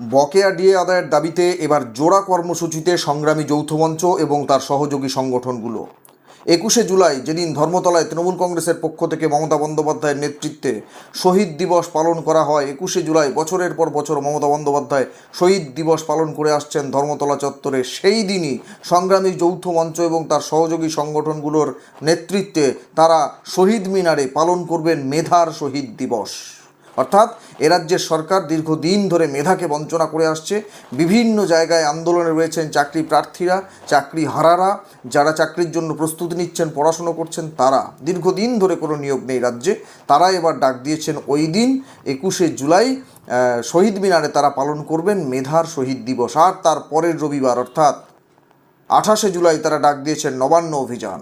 বকেয়া ডিএ আদায়ের দাবিতে এবার জোড়া কর্মসূচিতে সংগ্রামী যৌথ মঞ্চ এবং তার সহযোগী সংগঠনগুলো। একুশে জুলাই যেদিন ধর্মতলায় তৃণমূল কংগ্রেসের পক্ষ থেকে মমতা বন্দ্যোপাধ্যায়ের নেতৃত্বে শহীদ দিবস পালন করা হয়, একুশে জুলাই বছরের পর বছর মমতা বন্দ্যোপাধ্যায় শহীদ দিবস পালন করে আসছেন ধর্মতলা চত্বরে। সেই দিনই সংগ্রামী যৌথ মঞ্চ এবং তার সহযোগী সংগঠনগুলোর নেতৃত্বে তারা শহীদ মিনারে পালন করবেন মেধার শহীদ দিবস। অর্থাৎ এ রাজ্যের সরকার দীর্ঘদিন ধরে মেধাকে বঞ্চনা করে আসছে। বিভিন্ন জায়গায় আন্দোলনে রয়েছেন চাকরি প্রার্থীরা, চাকরি হারারা, যারা চাকরির জন্য প্রস্তুতি নিচ্ছেন, পড়াশুনো করছেন তারা। দীর্ঘদিন ধরে কোনো নিয়োগ নেই রাজ্যে। তারা এবার ডাক দিয়েছেন ওই দিন, একুশে জুলাই শহীদ মিনারে তারা পালন করবেন মেধার শহীদ দিবস। আর তার পরের রবিবার, অর্থাৎ আঠাশে জুলাই তারা ডাক দিয়েছেন নবান্ন অভিযান।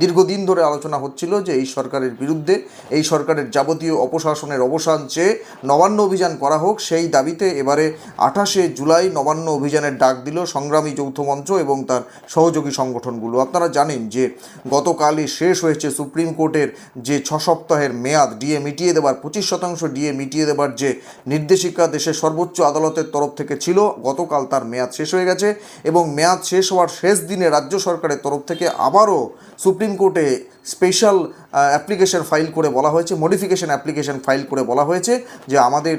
দীর্ঘদিন ধরে আলোচনা হচ্ছিল যে এই সরকারের বিরুদ্ধে, এই সরকারের যাবতীয় অপশাসনের অবসান চেয়ে নবান্ন অভিযান করা হোক, সেই দাবিতে এবারে আঠাশে জুলাই নবান্ন অভিযানের ডাক দিল সংগ্রামী যৌথ মঞ্চ এবং তার সহযোগী সংগঠনগুলো। আপনারা জানেন যে গতকালই শেষ হয়েছে সুপ্রিম কোর্টের যে ছ সপ্তাহের মেয়াদ, ডিএ মিটিয়ে দেবার, পঁচিশ শতাংশ ডিএ মিটিয়ে দেবার যে নির্দেশিকা দেশের সর্বোচ্চ আদালতের তরফ থেকে ছিল, গতকাল তার মেয়াদ শেষ হয়ে গেছে এবং মেয়াদ শেষ হওয়ার শেষ দিনে রাজ্য সরকারের তরফ থেকে আবারও সুপ্রিম কোর্টে স্পেশাল অ্যাপ্লিকেশন ফাইল করে বলা হয়েছে মডিফিকেশন অ্যাপ্লিকেশন ফাইল করে বলা হয়েছে যে আমাদের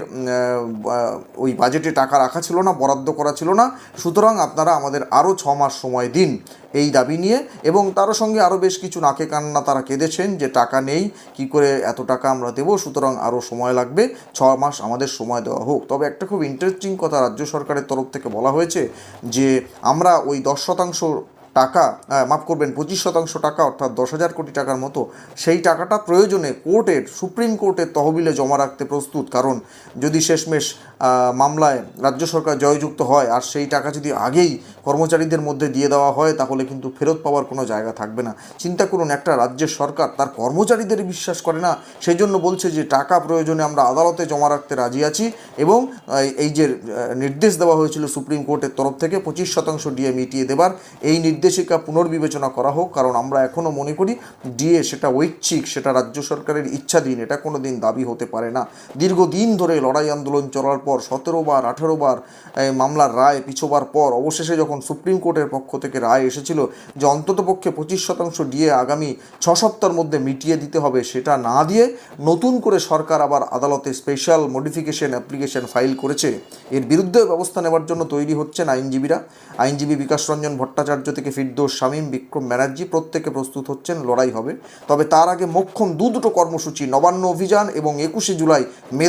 ওই বাজেটে টাকা রাখা ছিল না, বরাদ্দ করা ছিল না। সুতরাং আপনারা আমাদের আরও ছ মাস সময় দিন এই দাবি নিয়ে এবং তারও সঙ্গে আরও বেশ কিছু নাকে কান্না তারা কেঁদেছেন যে টাকা নেই, কি করে এত টাকা আমরা দেবো? সুতরাং আরও সময় লাগবে, ছ মাস আমাদের সময় দেওয়া হোক। তবে একটা খুব ইন্টারেস্টিং কথা রাজ্য সরকারের তরফ থেকে বলা হয়েছে যে আমরা ওই দশ শতাংশ টাকা আহ, মাফ করবেন পঁচিশ শতাংশ টাকা অর্থাৎ দশ হাজার কোটি টাকার মতো সেই টাকাটা প্রয়োজনে কোর্টের সুপ্রিম কোর্টের তহবিলে জমা রাখতে প্রস্তুত। কারণ যদি শেষমেশ মামলায় রাজ্য সরকার জয়যুক্ত হয় আর সেই টাকা যদি আগেই কর্মচারীদের মধ্যে দিয়ে দেওয়া হয় তাহলে কিন্তু ফেরত পাওয়ার কোনো জায়গা থাকবে না। চিন্তা করুন একটা রাজ্যের সরকার তার কর্মচারীদের বিশ্বাস করে না সেই জন্য বলছে যে টাকা প্রয়োজনে আমরা আদালতে জমা রাখতে রাজি আছি এবং এই যে নির্দেশ দেওয়া হয়েছিল সুপ্রিম কোর্টের তরফ থেকে পঁচিশ শতাংশ ডিএ মিটিয়ে দেবার এই নির্দেশিকা পুনর্বিবেচনা করা হোক, কারণ আমরা এখনও মনে করি ডিএ সেটা ঐচ্ছিক, সেটা রাজ্য সরকারের ইচ্ছাধীন, এটা কোনো দিন দাবি হতে পারে না। দীর্ঘদিন ধরে লড়াই আন্দোলন চলার পর, সতেরো বার, আঠেরো বার মামলার রায় পিছোবার পর, অবশেষে যখন সুপ্রিম কোর্টের পক্ষ থেকে রায় এসেছিল যে অন্ততপক্ষে পঁচিশ শতাংশ ডিএ আগামী ছ সপ্তাহের মধ্যে মিটিয়ে দিতে হবে সেটা না দিয়ে নতুন করে সরকার আবার আদালতে স্পেশাল মডিফিকেশন অ্যাপ্লিকেশন ফাইল করেছে। এর বিরুদ্ধে ব্যবস্থা নেওয়ার জন্য তৈরি হচ্ছেন আইনজীবীরা। আইনজীবী বিকাশ রঞ্জন ভট্টাচার্য থেকে ফিরদোস, শামীম, বিক্রম ব্যানার্জি প্রত্যেকে প্রস্তুত হচ্ছেন, লড়াই হবে। তবে তার আগে মোক্ষম দু দুটো কর্মসূচি, নবান্ন অভিযান এবং একুশে জুলাই মেধা